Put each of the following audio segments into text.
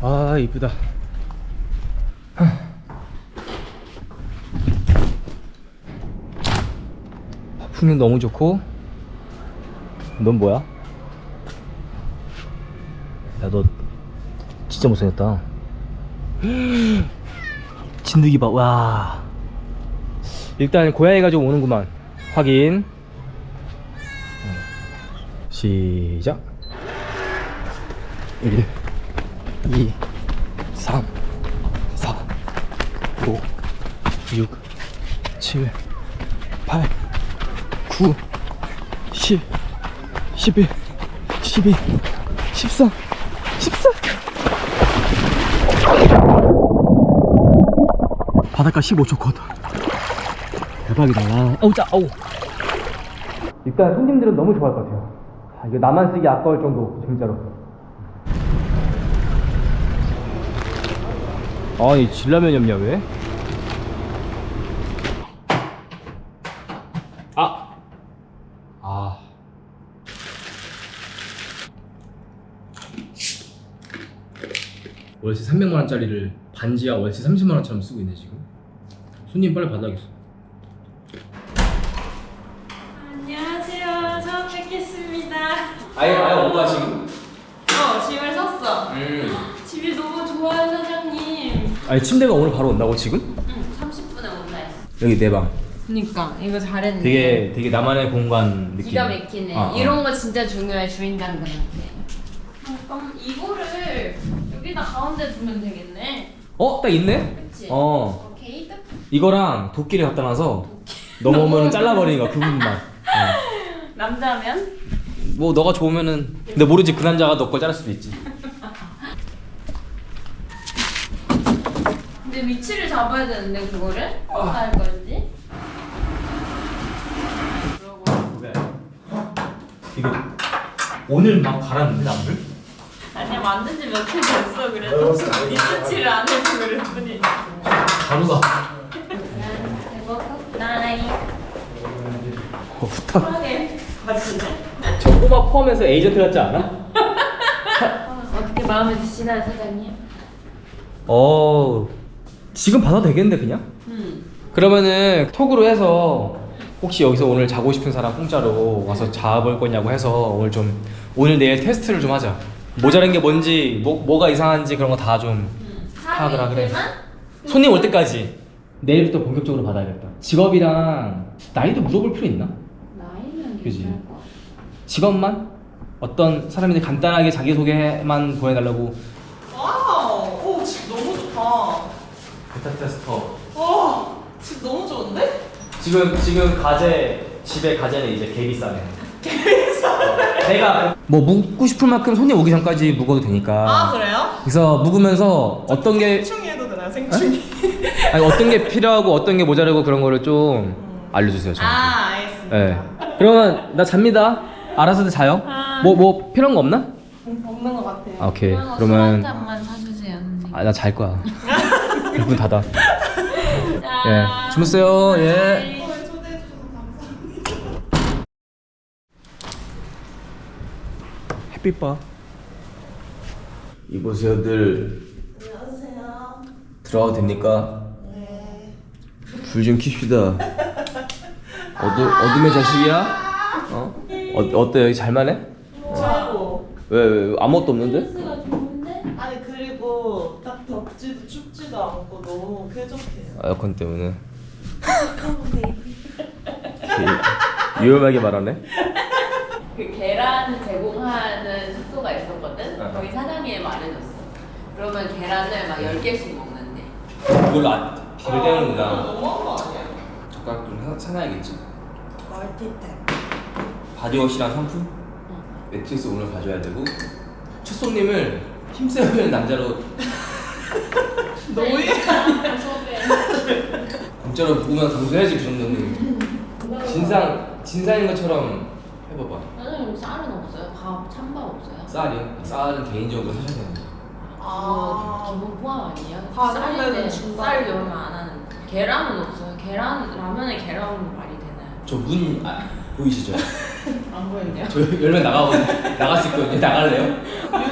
아 이쁘다. 풍경 너무 좋고. 넌 뭐야? 야 너 진짜 못생겼다. 진드기 봐. 와. 일단 고양이가 좀 오는구만. 확인. 어. 시작. 1 2 3 4 5 6 7 8 9 10 11 12 13 14 바닷가 15초 컷 대박이다 어우 짜 어우 일단 손님들은 너무 좋아할 것 같아요 아, 이거 나만 쓰기 아까울 정도 진짜로 아니 진라면이 없냐 왜? 아! 아 월세 300만원짜리를 반지하 월세 30만원처럼 쓰고 있네 지금 손님 빨리 받아야겠어 아니 침대가 오늘 바로 온다고 지금? 응, 30분에 온다 했어. 여기 내 방 그니까 이거 잘했네. 되게 되게 나만의 공간 느낌 기가 막히네. 아, 아. 이런 거 진짜 중요해 주인장들한테. 잠깐 이거를 여기다 가운데 두면 되겠네. 어? 딱 있네? 그치? 어 오케이. 딱 이거랑 도끼를 갖다 놔서 넘어오면 잘라버리는 거야 그 부분만 어. 남자면 뭐 너가 좋으면은 근데 모르지 그 남자가 너 걸 자를 수도 있지 근데 위치를 잡아야 되는데 그거를 어떻게 할 건지. 이거 오늘 막 갈았는데 나무를? 아니야 만든 지 며칠 됐어 그래도 리서치를 안 해서 그럴 뿐이지. 가루가 나이. 어, 편하게 가지네. 저 꼬마 포함해서 에이전트 같지 않아? 어떻게 마음에 드시나요, 사장님? 어 지금 받아도 되겠는데 그냥? 음. 그러면은 톡으로 해서 혹시 여기서 오늘 자고 싶은 사람 공짜로 와서 자볼 거냐고 해서 오늘 좀 오늘 내일 테스트를 좀 하자 모자란 게 뭔지 뭐, 뭐가 이상한지 그런 거 다 좀 파악을 하그래 손님 올 때까지 내일부터 본격적으로 받아야겠다 직업이랑 나이도 물어볼 필요 있나? 나이는 그지. 괜찮을 것 같아. 직업만? 어떤 사람인지 간단하게 자기소개만 보내달라고 와우, 오, 집 너무 좋다. 베타 테스터 와, 집 너무 좋은데? 지금 지금 가재 집에 가재는 이제 개비싸네. 개비싸네. 내가 뭐 묵고 싶을 만큼 손님 오기 전까지 묵어도 되니까. 아, 그래요? 그래서 묵으면서 어떤 게 생충이 해도 되나요, 생충이? 아니 어떤 게 필요하고 어떤 게 모자라고 그런 거를 좀 알려주세요. 저한테. 아, 알겠습니다. 네. 그러면 나 잡니다. 알아서들 자요. 아. 뭐 뭐 필요한 거 없나? 없는 것 같아요. 아, 오케이. 한 그러면 잔만 사주세요, 선생님. 아 나 잘 거야. 문 닫아. 자, 예. 주무세요. 예. 햇빛 봐. 이보세요들 안녕하세요. 들어가도 됩니까? 네. 불 좀 킵시다. 어두 어둠의 자식이야? 어? 어 어때 여기 잘만해? 최고. 왜, 왜, 왜 아무것도 없는데? 에어컨 때문에. 되게 유용하게 말하네. 그 계란 제공하는 숙소가 있었거든? 어. 거기 사장님이 말해줬어. 그러면 계란을 막 10개씩 먹는데. 그걸로 아. 너무한 거 아니야? 젓가락 좀 사, 사놔야겠지. 멀티탭. 바디워시랑 샴푸? 매트리스 오늘 가져야 되고 첫 손님을 힘세어 보이는 남자로 노예. 공짜로 보면 강조해야지 그 정도는 진상 진상인 것처럼 해봐봐 사장님 쌀은 없어요? 밥, 찬밥 없어요? 쌀이 쌀은 개인적으로 사셔야 되는 거 아. 기본 포함 아니에요? 다 쌀인데 중간. 쌀 열면 안 하는데 계란은 없어요 계란, 라면에 계란? 저 문 아, 보이시죠? 안 보이네요 저 열면 나갈 수 있거든요. 나갈래요?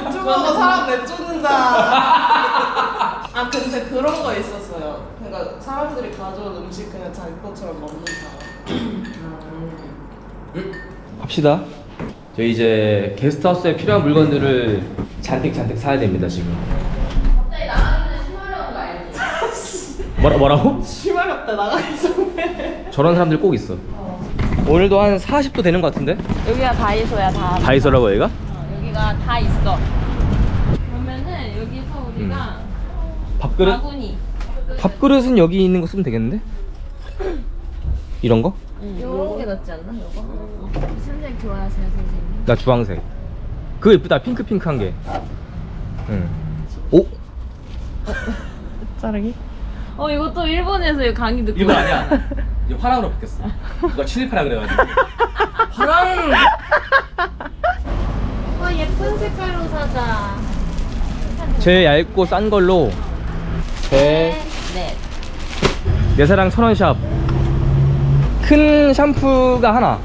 유튜버가 사람 내쫓는다. 아 근데 그런 거 있었어요. 그러니까 사람들이 가져온 음식 그냥 자기 것처럼 먹는 사람. 합시다. 저희 이제 게스트하우스에 필요한 물건들을 잔뜩 잔뜩 사야 됩니다 지금. 갑자기 나가기는 심하려는 거 알지? 뭐라 뭐라고? 심할 없다 나가기 전에. 저런 사람들 꼭 있어. 오늘도 한 40도 되는 것 같은데? 여기가 다이소야 다. 다이소라고 여기가? 어, 여기가 다 있어. 그러면은 여기서 우리가 밥그릇? 바구니. 밥그릇은 여기 있는 거 쓰면 되겠는데? 이런 거? 요런 게 낫지 않나? 요거? 선생님 좋아하세요 선생님? 나 주황색. 그거 예쁘다. 핑크 핑크한 게. 응. 오? 자르기? 어 이것도 일본에서 강의 듣고. 이거 아니야. 이제 화랑으로 바뀌었어. 누가 칠입하라 그래가지고. 화랑! 와 어, 예쁜 색깔로 사자. 제일 얇고 싼 걸로 제 네. 내사랑 천원 샵. 큰 샴푸가 하나.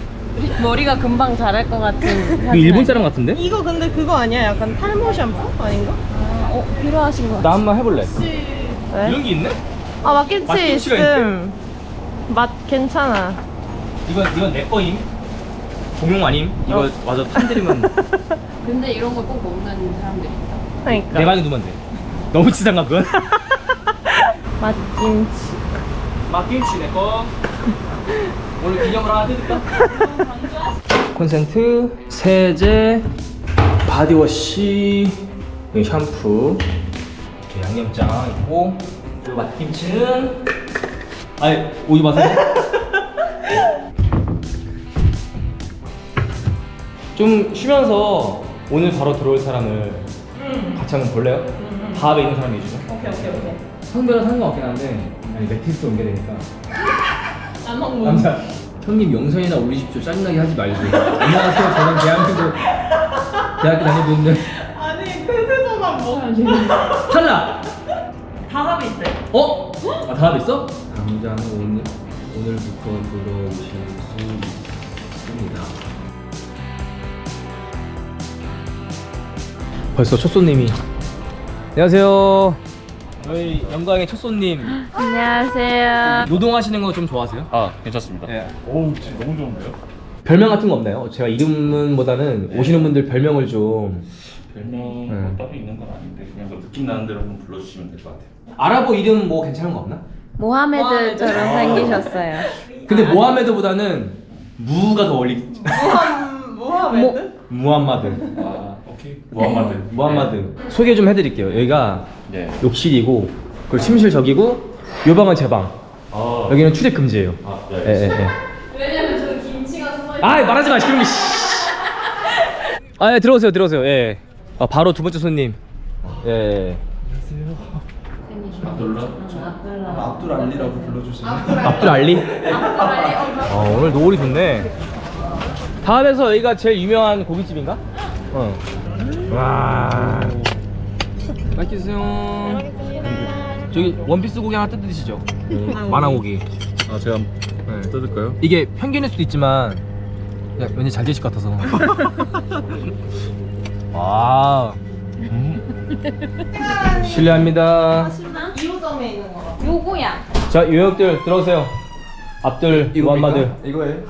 머리가 금방 자랄 것 같은. 이거 일본 사람 같은데? 이거 근데 그거 아니야? 약간 탈모 샴푸 아닌가? 아, 어 필요하신 거. 나 한 번 해볼래. 네? 이런 게 있네? 아 맛김치 맛김치가 있음. 맛 괜찮아. 이건 이건 내 거임. 공용 아님? 이거 어. 와서 탄드리면 근데 이런 걸 꼭 먹는 사람들이 있다. 그러니까. 내 방에 두면 돼. 너무 치상가 그건? 맛김치. 막김치 내 거. 오늘 기념으로 하나 뜯을까? 콘센트, 세제, 바디워시, 여기 샴푸, 이렇게 양념장 있고 그리고 맛김치는 아니 오지 마세요. 좀 쉬면서 오늘 바로 들어올 사람을 같이 한번 볼래요? 다음에 있는 사람 위주로. 오케이 오케이 오케이. 성별은 상관없긴 한데 아니 매티스 옮게 되니까 안 먹는. 남자 형님 영상이나 올리십시오 짜증나게 하지 말고 안녕하세요 저는 대한민국 대학교 있는 아니 폐쇄전환 뭐? 탈락 다 합이 있대. 어? 아 다음 있어? 당장 오늘 오늘부터 들어오실 수 있습니다 벌써 첫 손님이 안녕하세요 저희 영광의 첫 손님 안녕하세요. 노동하시는 거 좀 좋아하세요? 아 괜찮습니다. 네. 오 지금 너무 좋은데요? 별명 같은 거 없나요? 제가 이름보다는 오시는 분들 별명을 좀 별명 네. 뭐 따로 있는 건 아닌데 그냥 뭐 느낌 나는 대로 한번 불러주시면 될 것 같아요. 아랍어 이름 뭐 괜찮은 거 없나? 모하메드처럼 생기셨어요. 근데 모하메드보다는 무가 더 어울리. 무함메드? 무함마드. 아 오케이 무함마드. 무함마드. 소개 좀 해드릴게요. 여기가 네. 욕실이고, 그리고 침실 저기고, 요 방은 제 방. 아 여기는 출입 금지예요. 아, 예, 네. 예, 예. 왜냐면 저 김치가 숨어 아, 말하지 마. 씨. 아, 예, 들어오세요, 들어오세요. 예. 아, 바로 두 번째 손님. 예. 예. 압둘라. 압둘 알리라고 불러주시면 압둘 알리? 어, 오늘 노을이 좋네. 다음에서 여기가 제일 유명한 고깃집인가? 어. 와. 맛있게 드세요. 저기 원피스 고기 하나 뜯어 드시죠. 만화 고기. 아 제가 네. 뜯을까요? 이게 편견일 수도 있지만 그냥 왠지 잘 드실 것 같아서. 와. 음. 실례합니다. 2호점에 있는 거 같아. 요거야. 자, 요역들 들어오세요. 압둘 무함마드. 이거예요?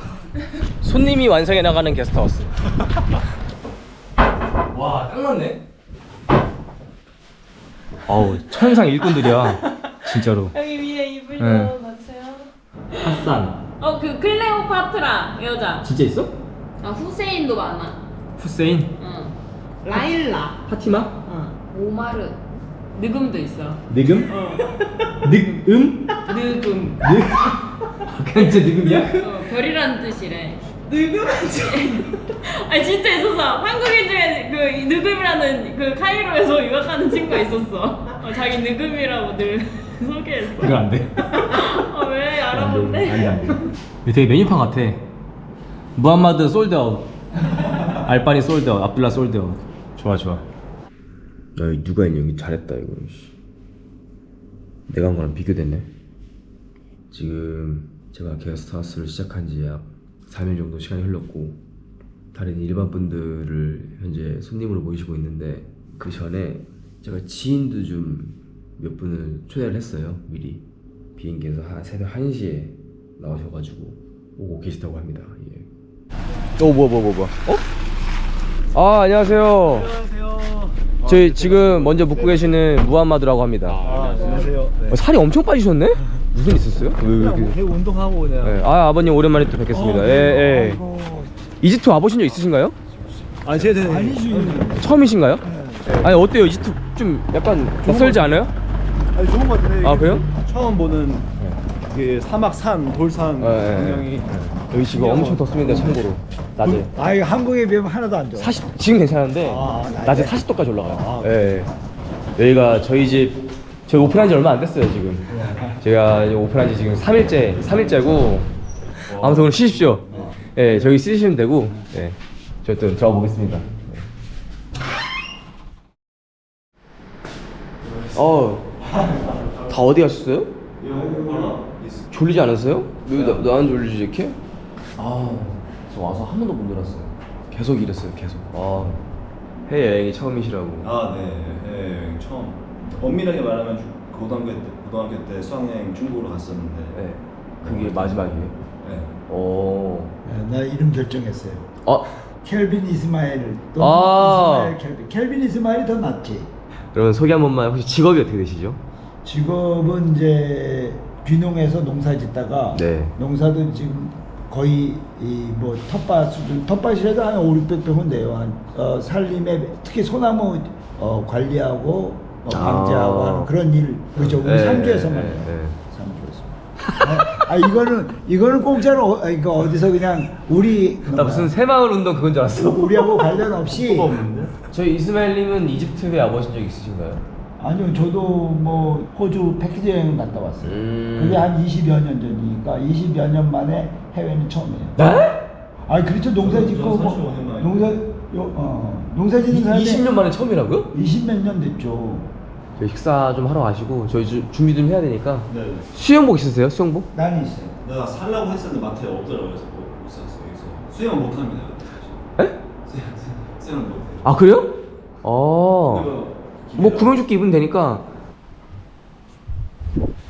손님이 완성해 나가는 게스트하우스. 와, 딱 맞네. 어우, 천상 일꾼들이야. 진짜로. 여기 위에 이불 네. 넣어주세요. 핫산. 어 그 클레오파트라 여자. 진짜 있어? 아 후세인도 많아. 후세인. 응. 라일라. 파티마? 응. 오마르. 느금도 있어. 느금? 늑음? 느금. 늑? 그냥 진짜 느금이야? 어, 별이라는 뜻이래. 느그맨 아니 진짜 있었어. 한국인 중에 그 느금이라는 그 카이로에서 유학하는 친구가 있었어. 어, 자기 느금이라고 늘 소개했어. 이거 안 돼. 아, 왜 알아본대? 안 돼, 안 돼. 이거 되게 메뉴판 같아. 무함마드 솔드아웃. 알바니 솔드아웃. 압둘라 솔드아웃. 좋아, 좋아. 야, 누가 있냐? 여기 잘했다, 이거. 씨. 내가 한 거랑 비교됐네. 지금 제가 게스트하우스를 시작한 지 약 3일 정도 시간이 흘렀고 다른 일반 분들을 현재 손님으로 모시고 있는데 그 전에 제가 지인도 좀 몇 분을 초대를 했어요 미리 비행기에서 한 새벽 1시에 나오셔가지고 오고 계시다고 합니다 예. 어 뭐야 뭐야 뭐야 뭐야 어? 아 안녕하세요 안녕하세요. 저희 지금 먼저 묵고 계시는 무함마드라고 합니다 아, 안녕하세요. 네. 어, 살이 엄청 빠지셨네? 무슨 일 있었어요? 왜, 왜 그냥 이렇게 배 운동하고 그냥. 네. 아 아버님 오랜만에 또 뵙겠습니다 어, 예, 예. 아이고. 이집트 와보신 적 있으신가요? 아, 제가 아니지. 처음이신가요? 네. 아니 어때요 이집트 좀 약간 낯설지 않아요? 아니 좋은 것 같은데. 아, 이게 그래요? 처음 보는 그 사막 산, 돌산 예, 예. 풍경이. 여기 지금 엄청 덥습니다 참고로 낮에 아, 이거 한국에 비하면 하나도 안 좋아. 40 지금 괜찮은데 아, 낮에? 낮에 40도까지 올라가요. 아, 예. 여기가 저희 집 저희 오픈한 지 얼마 안 됐어요 지금. 제가 이제 오픈한 지 지금 3일째 3일째고 아무튼 오늘 쉬십시오. 예, 저기 쓰시면 되고 예. 저또 들어가 보겠습니다. 어, 다 어디 가셨어요? 졸리지 않았어요? 왜 나, 나안 졸리지 이렇게? 아, 저 와서 한 번도 못 놀았어요. 계속 이랬어요, 계속. 아, 해외 여행이 처음이시라고. 아, 네. 네, 처음. 엄밀하게 말하면 주- 고등학교 때, 고등학교 때 수학여행 중국으로 갔었는데. 네, 그게 마지막이에요. 네. 오, 나 이름 결정했어요. 어, 켈빈 이스마일 또는 아. 이스마일 켈빈. 켈빈 이스마일이 더 낫지. 그러면 소개 한 번만 혹시 직업이 어떻게 되시죠? 직업은 이제 귀농해서 농사 짓다가 네. 농사도 지금 거의 이뭐 텃밭 수준 텃밭이라도 한 5, 600평은 돼요. 한 어, 살림에 특히 소나무 어, 관리하고 어, 방제하고 아. 하는 그런 일 그죠? 우리 네, 상주에서만 네. 네. 상주에서. 아, 아, 이거는 이거는 공짜로 어, 아, 이거 어디서 그냥 우리 나 무슨 새마을 운동 그건 줄 알았어. 우리하고 관련 없이 저희 이스마일님은 이집트에 와보신 적 있으신가요? 아니요 저도 뭐 호주 패키지 여행 갔다 왔어요. 음. 그게 한 20여 년 전이니까 20여 년 만에 해외는 처음이에요. 네? 아 그렇죠 농사 짓고 저뭐 35년 만에. 농사 요, 어, 농사 짓는 사람이 20년 만에 처음이라고요? 20몇 년 됐죠. 저희 식사 좀 하러 가시고 저희 주- 준비 좀 해야 되니까 네. 네. 수영복 있으세요? 수영복? 난이 있어요. 내가 살라고 했었는데 마트에 없더라고요. 그래서 못, 못 샀어요. 여기서. 수영 못 합니다. 에? 수영, 수영 못 해요. 아 그래요? 어. 그리고 뭐 구명조끼 입으면 되니까.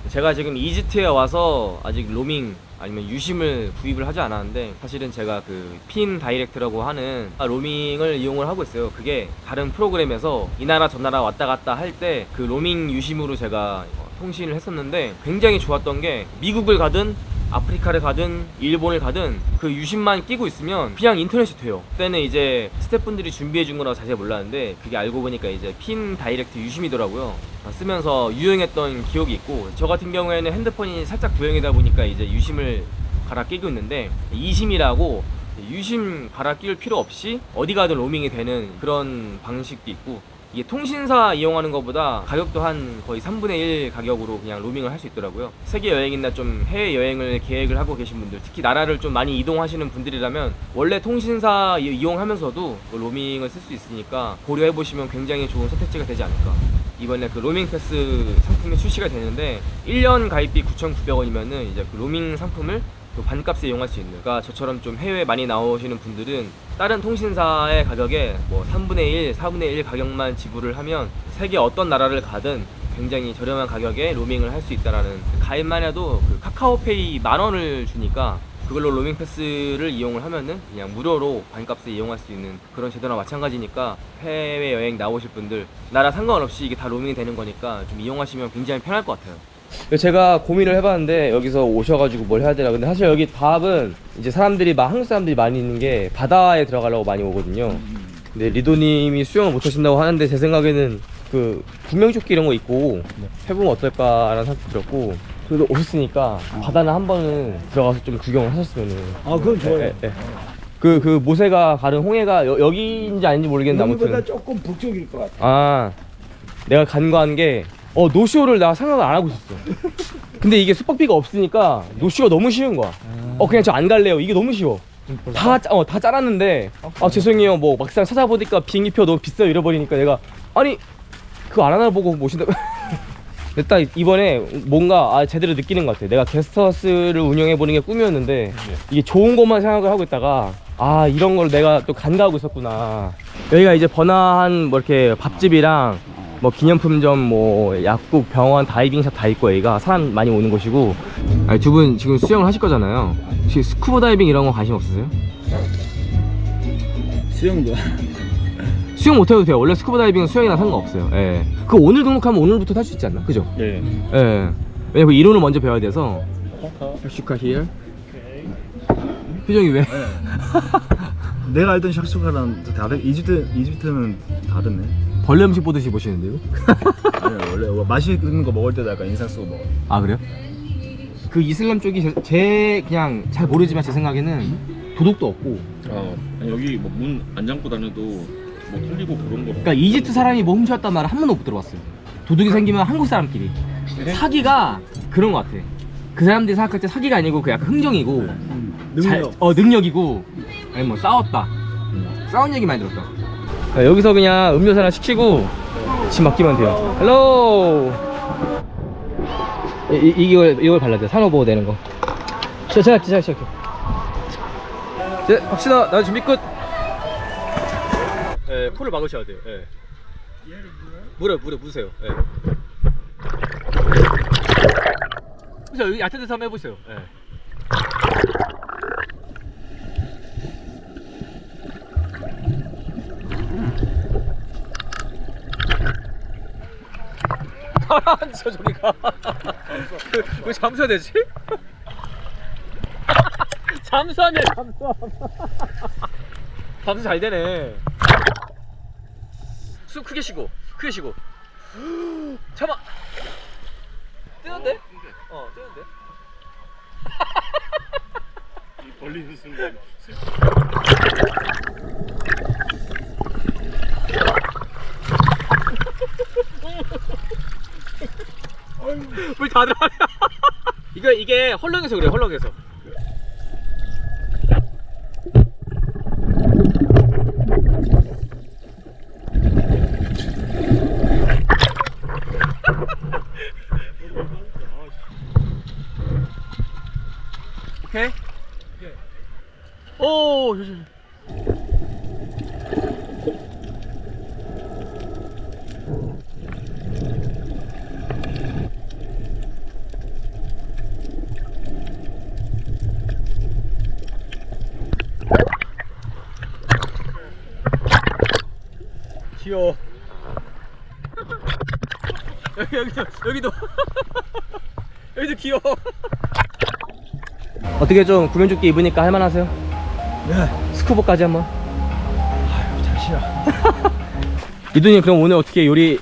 제가 지금 이집트에 와서 아직 로밍 아니면 유심을 구입을 하지 않았는데 사실은 제가 그 핀 다이렉트라고 하는 로밍을 이용을 하고 있어요. 그게 다른 프로그램에서 이 나라 저 나라 왔다 갔다 할 때 그 로밍 유심으로 제가 어, 통신을 했었는데 굉장히 좋았던 게 미국을 가든 아프리카를 가든 일본을 가든 그 유심만 끼고 있으면 그냥 인터넷이 돼요. 그때는 이제 스태프분들이 준비해 준 거라고 자세히 몰랐는데 그게 알고 보니까 이제 핀 다이렉트 유심이더라고요. 아, 쓰면서 유용했던 기억이 있고 저 같은 경우에는 핸드폰이 살짝 구형이다 보니까 이제 유심을 갈아 끼고 있는데 이심이라고 유심 갈아 끼울 필요 없이 어디 가든 로밍이 되는 그런 방식도 있고 이게 통신사 이용하는 것보다 가격도 한 거의 3분의 1 가격으로 그냥 로밍을 할 수 있더라고요. 세계 여행이나 좀 해외 여행을 계획을 하고 계신 분들, 특히 나라를 좀 많이 이동하시는 분들이라면 원래 통신사 이- 이용하면서도 그 로밍을 쓸 수 있으니까 고려해 보시면 굉장히 좋은 선택지가 되지 않을까. 이번에 그 로밍 패스 상품이 출시가 되는데 1년 가입비 9,900원이면은 이제 그 로밍 상품을 또 반값에 이용할 수 있는. 그러니까 저처럼 좀 해외 많이 나오시는 분들은 다른 통신사의 가격에 뭐 3분의 1, 4분의 1 가격만 지불을 하면 세계 어떤 나라를 가든 굉장히 저렴한 가격에 로밍을 할 수 있다라는 가입만 해도 그 카카오페이 만 원을 주니까 그걸로 로밍 패스를 이용을 하면은 그냥 무료로 반값에 이용할 수 있는 그런 제도나 마찬가지니까 해외 여행 나오실 분들 나라 상관없이 이게 다 로밍이 되는 거니까 좀 이용하시면 굉장히 편할 것 같아요. 제가 고민을 해봤는데 여기서 오셔가지고 뭘 해야 되나 근데 사실 여기 밥은 이제 사람들이 막 한국 사람들이 많이 있는 게 바다에 들어가려고 많이 오거든요 근데 리도님이 수영을 못 하신다고 하는데 제 생각에는 그 구명조끼 이런 거 입고 해보면 어떨까라는 생각도 들었고 그래도 오셨으니까 바다는 한 번은 들어가서 좀 구경을 하셨으면은 아 그건 좋아요. 예, 예. 그, 그 모세가 가른 홍해가 여, 여기인지 아닌지 모르겠는데 여기보다 아무튼 조금 북쪽일 것 같아. 아 내가 간과한 게 어 노쇼를 나 생각을 안 하고 있었어. 근데 이게 숙박비가 없으니까 노쇼가 너무 쉬운 거야. 어 그냥 저 안 갈래요. 이게 너무 쉬워. 다, 짜- 어, 다 짜랐는데 아 죄송해요. 뭐 막상 찾아보니까 비행기표 너무 비싸요 이래버리니까 내가 아니 그거 안 하나 보고 모신다 딱 이번에 뭔가 아, 제대로 느끼는 것 같아. 내가 게스트하우스를 운영해 보는 게 꿈이었는데 이게 좋은 것만 생각을 하고 있다가 아 이런 걸 내가 또 간과하고 있었구나. 여기가 이제 번화한 뭐 이렇게 밥집이랑 뭐 기념품점 뭐 약국 병원 다이빙샵 다 있고 여기가 사람 많이 오는 곳이고 아니 두 분 지금 수영을 하실 거잖아요 혹시 스쿠버 다이빙 이런 거 관심 없으세요? 수영도 수영 못해도 돼요 원래 스쿠버 다이빙은 수영이나 상관없어요 예. 그 오늘 등록하면 오늘부터 탈 수 있지 않나? 그죠? 네 예. 왜냐면 그 이론을 먼저 배워야 돼서 슈카 here 표정이 왜? 내가 알던 샥슈카랑 또 다른 이집트 이집트는 다르네 벌레 음식 보듯이 보시는데요? 아니 원래 뭐 맛있는 거 먹을 때도 약간 인상 쓰고 먹어 아 그래요? 그 이슬람 쪽이 제, 제 그냥 잘 모르지만 제 생각에는 도덕도 없고. 어, 아니, 여기 뭐 문 안 잠고 다녀도 뭐 털리고 그런 거. 그러니까 이집트 사람이 뭐 훔쳐왔단 말을 한 번도 못 들어봤어요. 도둑이 생기면 한국 사람끼리. 사기가 그런 것 같아. 그 사람들이 생각할 때 사기가 아니고 그 약간 흥정이고. 잘- 능력. 어 능력이고. 아니 뭐 싸웠다. 싸운 얘기 많이 들었다 자, 여기서 그냥 음료수 하나 시키고 짐 맡기면 돼요. 헬로! 이, 이, 이걸 이걸 발라야 돼 산호보호 되는 거. 시작 시작 시작 네 갑시다. 나 준비 끝. 예, 코를 막으셔야 돼요. 예. 물에 물에 묻으세요. 예. 그죠 여기 얕은 데서 한번 해보세요. 예. 가라앉혀 저리가 왜, 왜 잠수해야 되지? 잠수하네 잠수 잠수 잘 되네 숨 크게 쉬고 크게 쉬고 참아 뜨는데? 어 뜨는데? 벌리는 순간 물 다 들어가네 이거 이게 헐렁해서 그래 헐렁해서. 오케이? 오 조심 귀여워 여기 여기도 여기도 여기도 귀여워 어떻게 좀 구명조끼 입으니까 할만하세요? 네 스쿠버까지 한번 아유 잠시야 이두님 그럼 오늘 어떻게 요리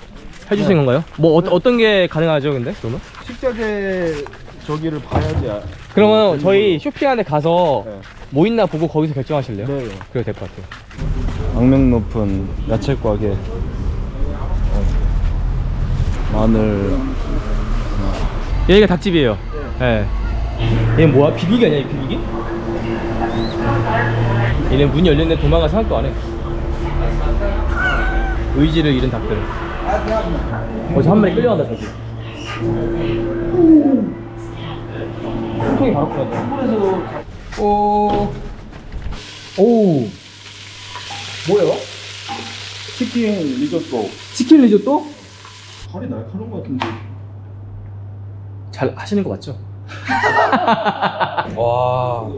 해주신 건가요? 뭐 어, 어떤 게 가능하죠 근데 그러면? 식자재 저기를 봐야지 아- 그러면 어, 저희 쇼핑하는 데 가서 네. 뭐 있나 보고 거기서 결정하실래요? 네 그래도 될 것 같아요 악명 높은 야채 가게 어, 마늘. 여기가 닭집이에요. 예. 얘 뭐야? 비비기 아니야 이 비비기? 얘는 문이 열렸는데 도망갈 생각도 안해. 의지를 잃은 닭들. 어디서 한 마리 끌려간다 저기. 통이 바로 한국에서도 오... 오... 뭐예요? 치킨 리조또. 치킨 리조또? 칼이 날카로운 것 같은데 잘 하시는 거 맞죠? 와.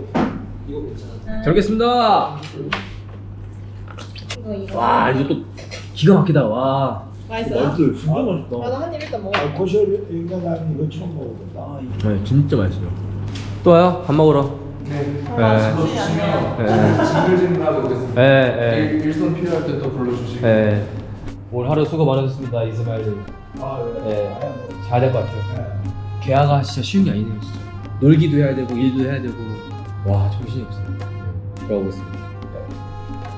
잘 먹겠습니다. 와, 이거 또 기가 막히다. 와. 맛있어요? 진짜 맛있다 나도 한 입 일단 먹어. 아, 고시를 인간 나는 이거 처음 먹어본다. 아, 이거. 네, 진짜 맛있어요. 또 와요? 밥 먹으러. 네. 네. 네. 네. 일선 필요할 때 또 불러주시고 네. 오늘 하루 수고 많으셨습니다, 이스마일. 아, 네. 잘될것 같아요. 개화가 진짜 쉬운 게 아니네요, 진짜. 놀기도 해야 되고, 일도 해야 되고. 와, 정신이 없어요. 들어가보겠습니다.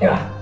야.